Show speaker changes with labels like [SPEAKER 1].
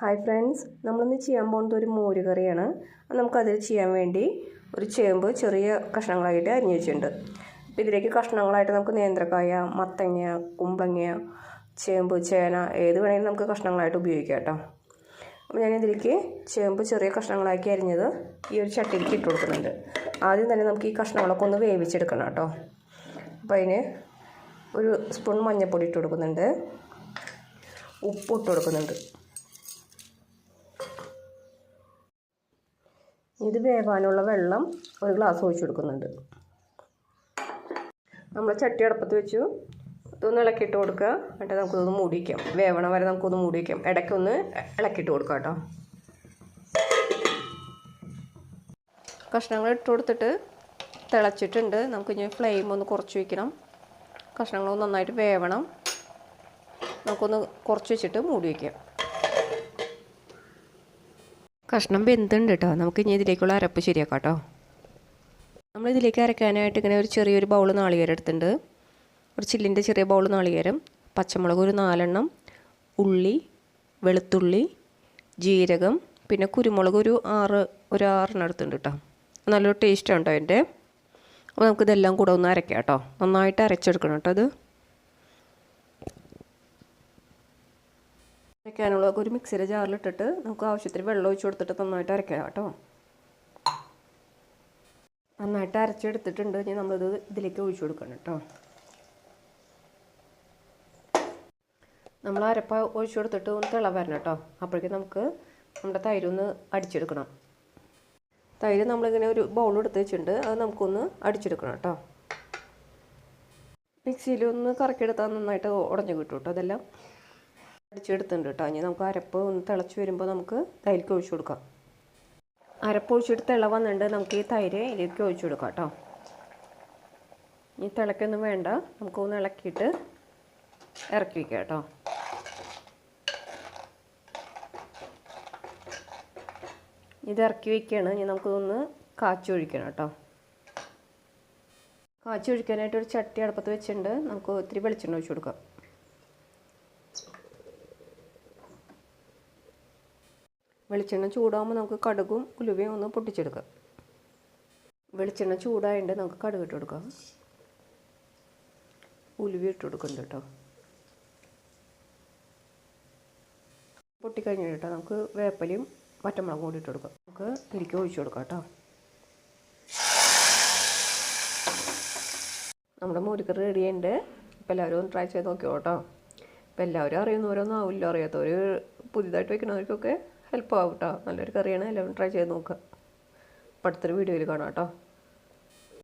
[SPEAKER 1] Hi friends നമ്മളിന്ന് ചെയ്യാൻ പോകുന്നത് ഒരു മോര് കറിയാണ് നമുക്കതിൽ ചെയ്യാൻ വേണ്ടി ഒരു ചേമ്പ് ചെറിയ കഷ്ണങ്ങളായിട്ട് അരിഞ്ഞു വെച്ചിട്ടുണ്ട്. അപ്പോൾ ഇതിലേക്ക് കഷ്ണങ്ങളായിട്ട് നമുക്ക് നേന്ത്രക്കായ മത്തങ്ങ കുമ്പങ്ങ ചേമ്പ് ചേന ഏത് വേണമെങ്കിലും നമുക്ക് കഷ്ണങ്ങളായിട്ട് ഉപയോഗിക്കാം കേട്ടോ. അപ്പോൾ ഞാൻ ഇതിലേക്ക് ചേമ്പ് ചെറിയ കഷ്ണങ്ങളാക്കി അരിഞ്ഞത് ഈ ഒരു ചട്ടിയിലേക്ക് ഇട്ട് കൊടുക്കുന്നുണ്ട്. ആദ്യം തന്നെ നമുക്ക് ഈ കഷ്ണങ്ങളൊക്കെ ഒന്ന് വേവിച്ചെടുക്കണം കേട്ടോ. അപ്പോൾ അതിന് ഒരു സ്പൂൺ മഞ്ഞൾപ്പൊടി ഇട്ട് കൊടുക്കുന്നുണ്ട്. ഉപ്പ് ഇട്ട് കൊടുക്കുന്നുണ്ട്. ഇത് വേവാനുള്ള വെള്ളം ഒരു ഗ്ലാസ് ഒഴിച്ചു കൊടുക്കുന്നുണ്ട്. നമ്മൾ ചട്ടി അടുപ്പത്ത് വെച്ചു. ഇതൊന്ന് ഇളക്കിയിട്ട് കൊടുക്കുക. എന്നിട്ട് നമുക്കിതൊന്ന് മൂടി വയ്ക്കാം വേവണ വരെ നമുക്കൊന്ന് മൂടി വയ്ക്കാം ഇടയ്ക്കൊന്ന് ഇളക്കിയിട്ട് കൊടുക്കുക കേട്ടോ. കഷ്ണങ്ങൾ ഇട്ട് കൊടുത്തിട്ട് തിളച്ചിട്ടുണ്ട്. നമുക്ക് ഇനി ഫ്ലെയിം ഒന്ന് കുറച്ച് വയ്ക്കണം. കഷ്ണങ്ങൾ നന്നായിട്ട് വേവണം. നമുക്കൊന്ന് കുറച്ച് വെച്ചിട്ട് മൂടി വയ്ക്കാം. കഷ്ണം വെന്തുണ്ട് കേട്ടോ നമുക്ക് ഇനി ഇതിലേക്കുള്ള അരപ്പ് ശരിയാക്കാം കേട്ടോ നമ്മൾ ഇതിലേക്ക് അരക്കാനായിട്ട് ഇങ്ങനെ ഒരു ചെറിയൊരു ബൗൾ നാളികേരം എടുത്തിട്ടുണ്ട്. ഒരു ചില്ലിന്റെ ചെറിയ ബൗൾ നാളികേരം പച്ചമുളക് ഒരു നാലെണ്ണം ഉള്ളി വെളുത്തുള്ളി ജീരകം പിന്നെ കുരുമുളക് ഒരു ആറ് ഒരു ആറെണ്ണം എടുത്തിട്ടുണ്ട് കേട്ടോ. നല്ലൊരു ടേസ്റ്റ് ഉണ്ടോ അതിന്റെ? അപ്പോൾ നമുക്കിതെല്ലാം കൂടെ ഒന്ന് അരക്കാം കേട്ടോ. നന്നായിട്ട് അരച്ചെടുക്കണം കേട്ടോ അത്. അരയ്ക്കാനുള്ളതൊക്കെ ഒരു മിക്സിയുടെ ജാറിലിട്ടിട്ട് നമുക്ക് ആവശ്യത്തിന് വെള്ളം ഒഴിച്ച് കൊടുത്തിട്ട് നന്നായിട്ട് അരയ്ക്കാം കേട്ടോ. നന്നായിട്ട് അരച്ചെടുത്തിട്ടുണ്ട്. ഇനി നമ്മളിത് ഇതിലേക്ക് ഒഴിച്ചു കൊടുക്കണം കേട്ടോ. നമ്മൾ അരപ്പ ഒഴിച്ചു കൊടുത്തിട്ട് ഒന്ന് തിള വരണം കേട്ടോ. അപ്പോഴേക്കും നമുക്ക് നമ്മുടെ തൈര് ഒന്ന് അടിച്ചെടുക്കണം. തൈര് നമ്മളിങ്ങനെ ഒരു ബൗൾ എടുത്ത് വെച്ചിട്ടുണ്ട്. അത് നമുക്കൊന്ന് അടിച്ചെടുക്കണം കേട്ടോ. മിക്സിയിൽ ഒന്ന് കറക്കിയെടുത്താൽ നന്നായിട്ട് ഉടഞ്ഞു കിട്ടും കേട്ടോ അതെല്ലാം. അടിച്ചെടുത്തിട്ടുണ്ട് കേട്ടോ ഇനി നമുക്ക് അരപ്പ് ഒന്ന് തിളച്ച് വരുമ്പോൾ നമുക്ക് തൈരിക്ക് ഒഴിച്ചു കൊടുക്കാം. അരപ്പ് ഒഴിച്ചിട്ട് തിള വന്നിട്ടുണ്ട്. നമുക്ക് ഈ തൈര് ഇതിലേക്ക് ഒഴിച്ചു കൊടുക്കാം കേട്ടോ ഇനി തിളക്കൊന്നും വേണ്ട. നമുക്കൊന്ന് ഇളക്കിയിട്ട് ഇറക്കി വയ്ക്കാം കേട്ടോ ഇത് ഇറക്കി വയ്ക്കുകയാണ് ഇനി നമുക്കൊന്ന് കാച്ചി ഒഴിക്കണം കേട്ടോ കാച്ചി ഒഴിക്കാനായിട്ട് ഒരു ചട്ടി അടുപ്പത്ത് വെച്ചിട്ടുണ്ട്. നമുക്ക് ഒത്തിരി വെളിച്ചെണ്ണ ഒഴിച്ചു കൊടുക്കാം. വെളിച്ചെണ്ണ ചൂടാകുമ്പോൾ നമുക്ക് കടുകും ഉലുവയും ഒന്ന് പൊട്ടിച്ചെടുക്കാം. വെളിച്ചെണ്ണ ചൂടായതുകൊണ്ട് നമുക്ക് കടുക് ഇട്ട് കൊടുക്കാം. ഉലുവ ഇട്ട് കൊടുക്കുന്നുണ്ട് കേട്ടോ. പൊട്ടിക്കഴിഞ്ഞിട്ട് കേട്ടോ നമുക്ക് വേപ്പലയും പച്ചമുളകും കൂടി ഇട്ട് കൊടുക്കാം. നമുക്ക് തിരിക്ക് ഒഴിച്ചു കൊടുക്കാം കേട്ടോ. നമ്മുടെ മോരിക്കറി റെഡി ഉണ്ട് ഇപ്പോൾ എല്ലാവരും ഒന്ന് ട്രൈ ചെയ്ത് നോക്കിയോ കേട്ടോ. ഇപ്പോൾ എല്ലാവരും അറിയുന്നവരൊന്നും ആവില്ല. അറിയാത്തവർ പുതിയതായിട്ട് വെക്കുന്നവർക്കൊക്കെ ഹെൽപ്പ് ആവും കേട്ടോ നല്ലൊരു കറിയാണ്. എല്ലാവരും ട്രൈ ചെയ്ത് നോക്കുക അടുത്തൊരു വീഡിയോയിൽ കാണാം കേട്ടോ